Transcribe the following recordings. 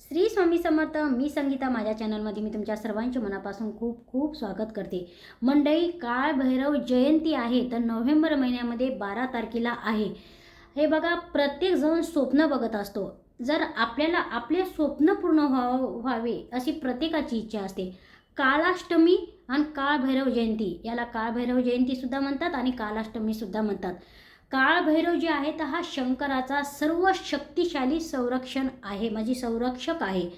श्री स्वामी समर्थ मी संगीता माझ्या चॅनलमध्ये मी तुमच्या सर्वांचे मनापासून खूप खूप स्वागत करते. मंडई काळ भैरव जयंती आहे तर नोव्हेंबर महिन्यामध्ये बारा तारखेला आहे. हे बघा प्रत्येकजण स्वप्न बघत असतो. जर आपल्याला आपले स्वप्न पूर्ण व्हावं व्हावे अशी प्रत्येकाची इच्छा असते. काळाष्टमी आणि काळभैरव जयंती याला काळभैरव जयंतीसुद्धा म्हणतात आणि कालाष्टमीसुद्धा म्हणतात. काळभैरव जे आहे तर हा शंकराचा सर्व शक्तिशाली संरक्षण आहे म्हणजे संरक्षक आहे.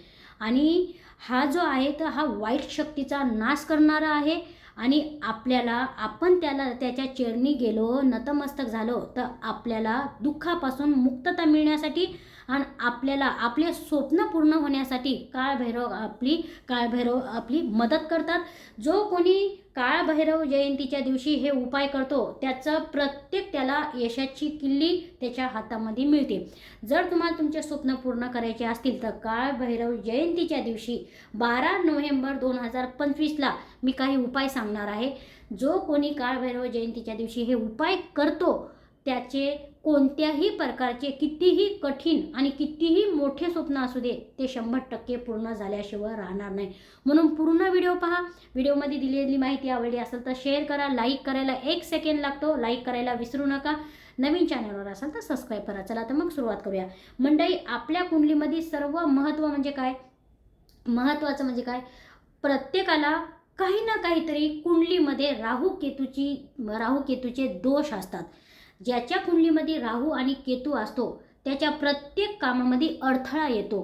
आणि हा जो आहे तर हा वाईट शक्तीचा नाश करणारा आहे. आणि आपल्याला आपण त्याला त्याच्या चरणी गेलो नतमस्तक झालो तर आपल्याला दुःखापासून मुक्तता मिळण्यासाठी आणि आपल्याला आपले स्वप्न पूर्ण होण्यासाठी काळभैरव आपली काळभैरव आपली मदत करतात. जो कोणी काळभैरव जयंतीच्या दिवशी हे उपाय करतो त्याचं प्रत्येक त्याला यशाची किल्ली त्याच्या हातामध्ये मिळते. जर तुम्हाला तुमचे स्वप्न पूर्ण करायचे असतील तर काळभैरव जयंतीच्या दिवशी बारा नोव्हेंबर दोन हजार पंचवीसला मी काही उपाय सांगणार आहे. जो कोणी काळभैरव जयंतीच्या दिवशी हे उपाय करतो त्याचे कोणत्याही प्रकारचे कितीही कठीण आणि कितीही मोठे स्वप्न असू दे ते शंभर टक्के पूर्ण झाल्याशिवाय राहणार नाही. म्हणून पूर्ण व्हिडिओ पहा. व्हिडिओमध्ये दिलेली माहिती आवडली असेल तर शेअर करा लाईक करायला एक सेकंड लागतो. लाईक करायला विसरू नका. नवीन चॅनलवर असाल तर सबस्क्राईब करा. चला तर मग सुरुवात करूया. मंडळी आपल्या कुंडलीमध्ये सर्व महत्त्व म्हणजे काय? महत्त्वाचं म्हणजे काय? प्रत्येकाला काही ना काहीतरी कुंडलीमध्ये राहू केतूची राहू केतूचे दोष असतात. ज्याच्या कुंडलीमध्ये राहू आणि केतू असतो त्याच्या प्रत्येक कामामध्ये अडथळा येतो.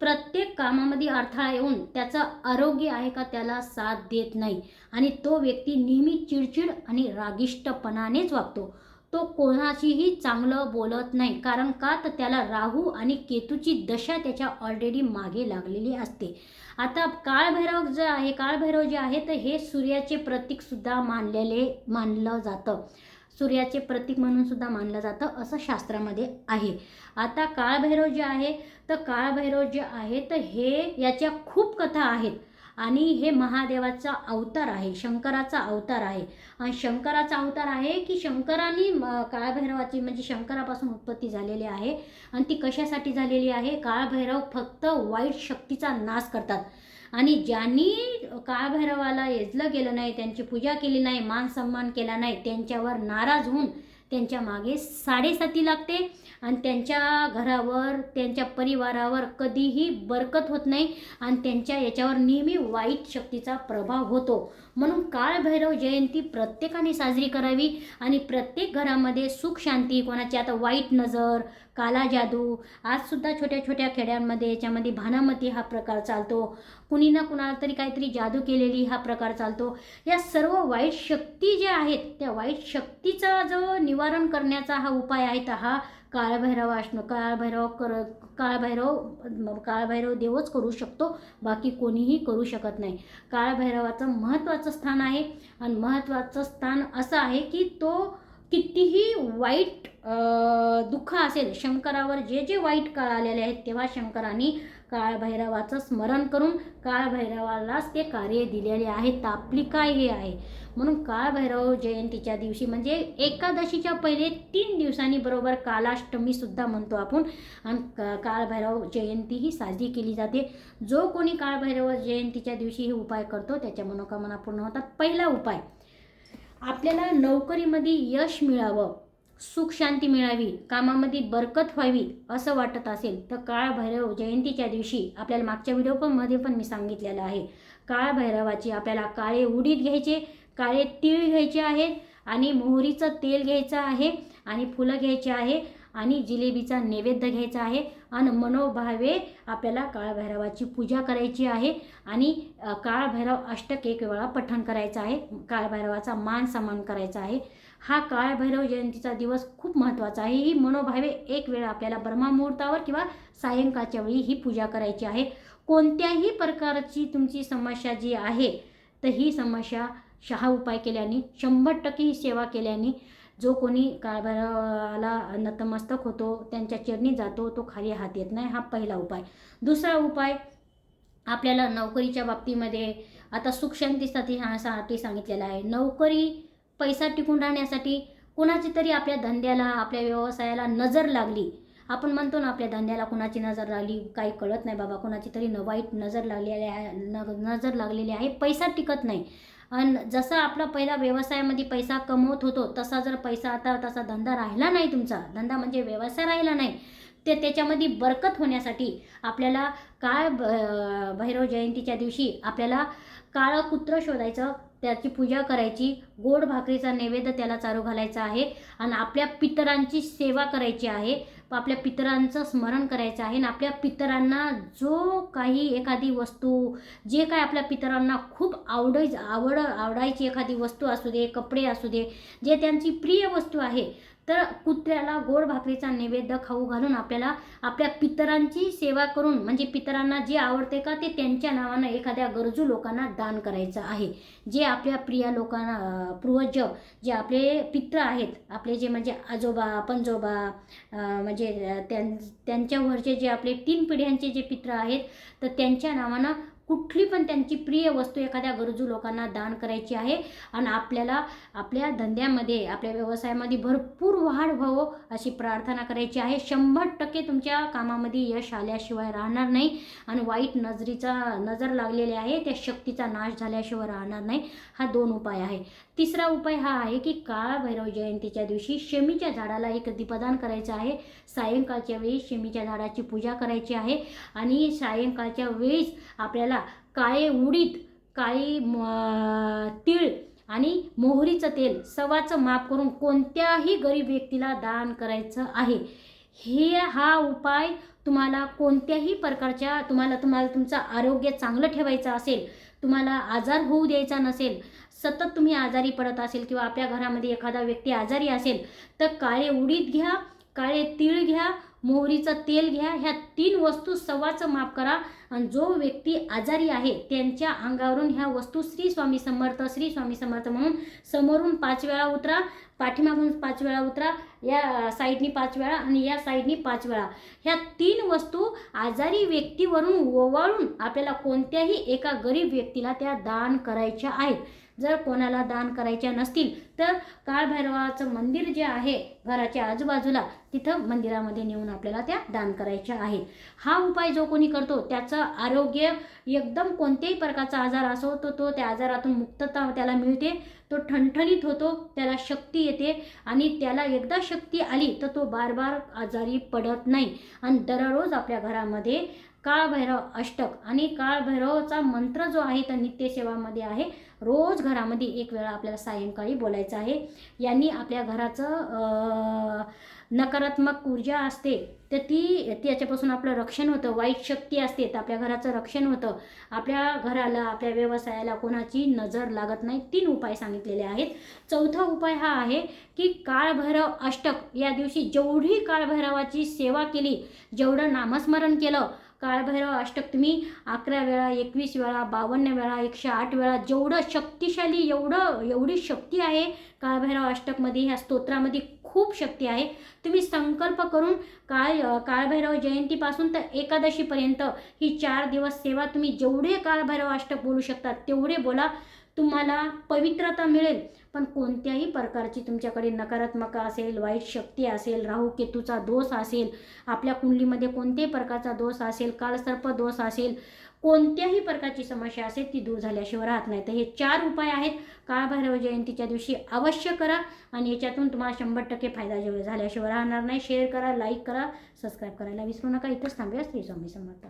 प्रत्येक कामामध्ये अडथळा येऊन त्याचं आरोग्य आहे का त्याला साथ देत नाही. आणि तो व्यक्ती नेहमी चिडचिड आणि रागिष्टपणानेच वागतो तो कोणाशीही चांगलं बोलत नाही कारण का तर त्याला राहू आणि केतूची दशा त्याच्या ऑलरेडी मागे लागलेली असते. आता काळभैरव जे आहे काळभैरव जे आहे तर हे सूर्याचे प्रतीकसुद्धा मानलेले मानलं जातं. सूर्याचे प्रतीक म्हणून सुद्धा मानलं जातं असं शास्त्रामध्ये आहे. आता काळभैरव जे आहे तर काळभैरव जे आहे तर हे याच्या खूप कथा आहेत. आणि हे महादेवाचा अवतार आहे शंकराचा अवतार आहे. आणि शंकराचा अवतार आहे की शंकराने काळभैरवाची म्हणजे शंकरापासून उत्पत्ती झालेली आहे. आणि ती कशासाठी झालेली आहे? काळभैरव फक्त वाईट शक्तीचा नाश करतात. आणि ज्यांनी काळभैरवाला येजलं गेलं नाही त्यांची पूजा केली नाही मान सन्मान केला नाही त्यांच्यावर नाराज होऊन त्यांच्या मागे साडेसाती लागते. आणि त्यांच्या घरावर त्यांच्या परिवारावर कधीही बरकत होत नाही आणि त्यांच्या याच्यावर नेहमी वाईट शक्तीचा प्रभाव होतो. म्हणून काळभैरव जयंती प्रत्येकाने साजरी करावी आणि प्रत्येक घरामध्ये सुख शांती कोणाची आता वाईट नजर काला जादू. आजसुद्धा छोट्या छोट्या खेड्यांमध्ये याच्यामध्ये भानामती हा प्रकार चालतो. कुणी ना कुणाला तरी काहीतरी जादू केलेली हा प्रकार चालतो. या सर्व वाईट शक्ती ज्या आहेत त्या वाईट शक्तीचा जो निवारण करण्याचा हा उपाय आहे तर हा काळभैरव असणं काळभैरव कर काळभैरव काळभैरव देवच करू शकतो. बाकी कोणीही करू शकत नाही. काळभैरवाचं महत्त्वाचं स्थान आहे. आणि महत्त्वाचं स्थान असं आहे की तो कितीही वाईट दुःख असेल शंकरावर जे जे वाईट काळ आलेले आहेत तेव्हा शंकराने काळभैरवाचं स्मरण करून काळभैरवालाच ते कार्य दिलेले आहे तापली काय हे आहे. म्हणून काळभैरव जयंतीच्या दिवशी म्हणजे एकादशीच्या पहिले तीन दिवसांनी बरोबर कालाष्टमीसुद्धा म्हणतो आपण आणि का काळभैरव जयंती ही साजरी केली जाते. जो कोणी काळभैरव जयंतीच्या दिवशी हे उपाय करतो त्याच्या मनोकामना पूर्ण होतात. पहिला उपाय आपल्याला नोकरीमध्ये यश मिळावं सुख शांती मिळावी कामामध्ये बरकत व्हावी असं वाटत असेल तर काळभैरव जयंतीच्या दिवशी आपल्याला मागच्या व्हिडिओ पण मध्ये पण मी सांगितलेलं आहे. काळभैरवाची आपल्याला काळे उडीद घ्यायचे काळे तीळ घ्यायचे आहेत आणि मोहरीचं तेल घ्यायचं आहे आणि फुलं घ्यायचे आहे. आणि जिलेबीचा नैवेद्य घ्यायचा आहे आणि मनोभावे आपल्याला काळभैरवाची पूजा करायची आहे आणि काळभैरव अष्टक एक वेळा पठण करायचं आहे काळभैरवाचा मान सन्मान करायचा आहे. हा काळभैरव जयंतीचा दिवस खूप महत्त्वाचा आहे. ही मनोभावे एक वेळ आपल्याला ब्रह्ममुहूर्तावर किंवा सायंकाळच्या वेळी ही पूजा करायची आहे. कोणत्याही प्रकारची तुमची समस्या जी आहे तर ही समस्या शहा उपाय केल्याने शंभर टक्के ही सेवा केल्याने जो कोणी काळभैरवाला नतमस्तक होतो त्यांच्या चरणी जातो तो खाली हात येत नाही हा पहिला उपाय. दुसरा उपाय आपल्याला नोकरीच्या बाबतीमध्ये आता सुखशांतीसाठी साठी सांगितलेला आहे. नोकरी पैसा टिकून राहण्यासाठी कुणाची तरी आपल्या धंद्याला आपल्या व्यवसायाला नजर लागली. आपण म्हणतो ना आपल्या धंद्याला कुणाची नजर लागली? काही कळत नाही बाबा कुणाची तरी न वाईट नजर लागलेली आहे न नजर लागलेली आहे. पैसा टिकत नाही. आणि जसं आपला पहिला व्यवसायामध्ये पैसा कमवत होतो तसा जर पैसा आता तसा धंदा राहिला नाही तुमचा धंदा म्हणजे व्यवसाय राहिला नाही ते त्याच्यामध्ये बरकत होण्यासाठी आपल्याला काळ भैरव जयंतीच्या दिवशी आपल्याला काळं कुत्रं शोधायचं त्याची पूजा करायची गोड भाकरीचा नैवेद्य त्याला चारू घालायचा आहे आणि आपल्या पितरांची सेवा करायची आहे. आपल्या पितरांचं स्मरण करायचं आहे आणि आपल्या पितरांना जो काही एखादी वस्तू जे काय आपल्या पितरांना खूप आवडाय आवड आवडायची एखादी वस्तू असू दे कपडे असू दे जे त्यांची प्रिय वस्तू आहे तर कुत्र्याला गोड भाकरीचा नैवेद्य खाऊ घालून आपल्याला आपल्या पितरांची सेवा करून म्हणजे पितरांना जे आवडते का ते त्यांच्या नावानं एखाद्या गरजू लोकांना दान करायचं आहे. जे आपल्या प्रिय लोकांना पूर्वज जे आपले पित्र आहेत आपले जे म्हणजे आजोबा पंजोबा म्हणजे त्यां त्यांच्यावरचे जे आपले तीन पिढ्यांचे जे पित्र आहेत तर त्यांच्या नावानं कुठली पण त्यांची प्रिय वस्तू एखाद्या गरजू लोकांना दान करायची आहे आणि आपल्याला आपल्या धंद्यामध्ये आपल्या व्यवसायामध्ये भरपूर वाढ व्हावं अशी प्रार्थना करायची आहे. शंभर टक्के तुमच्या कामामध्ये यश आल्याशिवाय राहणार नाही आणि वाईट नजरीचा नजर लागलेली आहे त्या शक्तीचा नाश झाल्याशिवाय राहणार नाही. हा दोन उपाय आहे. तिसरा उपाय हा आहे की काळभैरव जयंतीच्या दिवशी शेमीच्या झाडाला एक दीपदान करायचं आहे. सायंकाळच्या वेळी शेमीच्या झाडाची पूजा करायची आहे आणि सायंकाळच्या वेळीच आपल्याला काळे उडीद काळी म- तीळ आणि मोहरीचं तेल सवाचं माप करून कोणत्याही गरीब व्यक्तीला दान करायचं आहे. हे हा उपाय तुम्हाला कोणत्याही प्रकारच्या तुम्हाला तुम्हाला तुमचं आरोग्य चांगलं ठेवायचं असेल तुम्हाला आजार होऊ द्यायचा नसेल सतत तुम्ही आजारी पडत असेल किंवा आपल्या घरामध्ये एखादा व्यक्ती आजारी असेल तर काळे उडीद घ्या काळे तीळ घ्या मोहरीचं तेल घ्या. ह्या तीन वस्तू सव्वाचं माप करा. आणि जो व्यक्ती आजारी आहे त्यांच्या अंगावरून ह्या वस्तू श्री स्वामी समर्थ श्री स्वामी समर्थ म्हणून समोरून पाच वेळा उतरा. पाठीमागून पाच वेळा उतरा. या साईडनी पाच वेळा आणि या साईडनी पाच वेळा. ह्या तीन वस्तू आजारी व्यक्तीवरून ओवाळून आपल्याला कोणत्याही एका गरीब व्यक्तीला त्या दान करायच्या आहेत. जर कोणाला दान करायच्या नसतील तर काळभैरवाचं मंदिर जे आहे घराच्या आजूबाजूला तिथं मंदिरामध्ये नेऊन आपल्याला त्या दान करायच्या आहेत. हा उपाय जो कोणी करतो त्याचं आरोग्य एकदम कोणत्याही प्रकारचा आजार असो तो तो त्या आजारातून मुक्तता त्याला मिळते तो ठणठणीत होतो त्याला शक्ती येते आणि त्याला एकदा शक्ती आली तर तो बार बार आजारी पडत नाही. आणि दररोज आपल्या घरामध्ये काळभैरव अष्टक. आणि काळभैरवचा मंत्र जो आहे तो नित्यसेवामध्ये आहे. रोज घरामध्ये एक वेळा आपल्याला सायंकाळी बोलायचं आहे. यांनी आपल्या घराचं नकारात्मक ऊर्जा असते तर ती त्याच्यापासून आपलं रक्षण होतं. वाईट शक्ती असते तर आपल्या घराचं रक्षण होतं. आपल्या घराला आपल्या व्यवसायाला कोणाची नजर लागत नाही. तीन उपाय सांगितलेले आहेत. चौथा उपाय हा आहे की काळभैरव अष्टक. या दिवशी जेवढी काळभैरवाची सेवा केली जेवढं नामस्मरण केलं काळभैरव अष्टक तुम्ही अकरा वेळा एकवीस वेळा बावन्न वेळा एकशे आठ वेळा जेवढं शक्तिशाली एवढं एवढी शक्ती आहे काळभैरव अष्टकमध्ये ह्या स्तोत्रामध्ये खूप शक्ती आहे. तुम्ही संकल्प करून काळ काळभैरव जयंतीपासून तर एकादशीपर्यंत ही चार दिवस सेवा तुम्ही जेवढे काळभैरव अष्टक बोलू शकता तेवढे बोला. तुम्हाला पवित्रता मिळेल. पण कोणत्याही प्रकारची तुमच्याकडे नकारात्मक असेल वाईट शक्ती असेल राहू केतूचा दोष असेल आपल्या कुंडलीमध्ये कोणत्याही प्रकारचा दोष असेल काळसर्प दोष असेल कोणत्याही प्रकारची समस्या असेल ती दूर झाल्याशिवाय राहत नाही. तर हे चार उपाय आहेत. काळभैरव जयंतीच्या दिवशी अवश्य करा आणि याच्यातून तुम्हाला शंभर टक्के फायदा जेव्हा झाल्याशिवाय राहणार नाही. शेअर करा लाईक करा सबस्क्राईब करायला विसरू नका. इथंच थांबूया. श्री स्वामी समर्थ.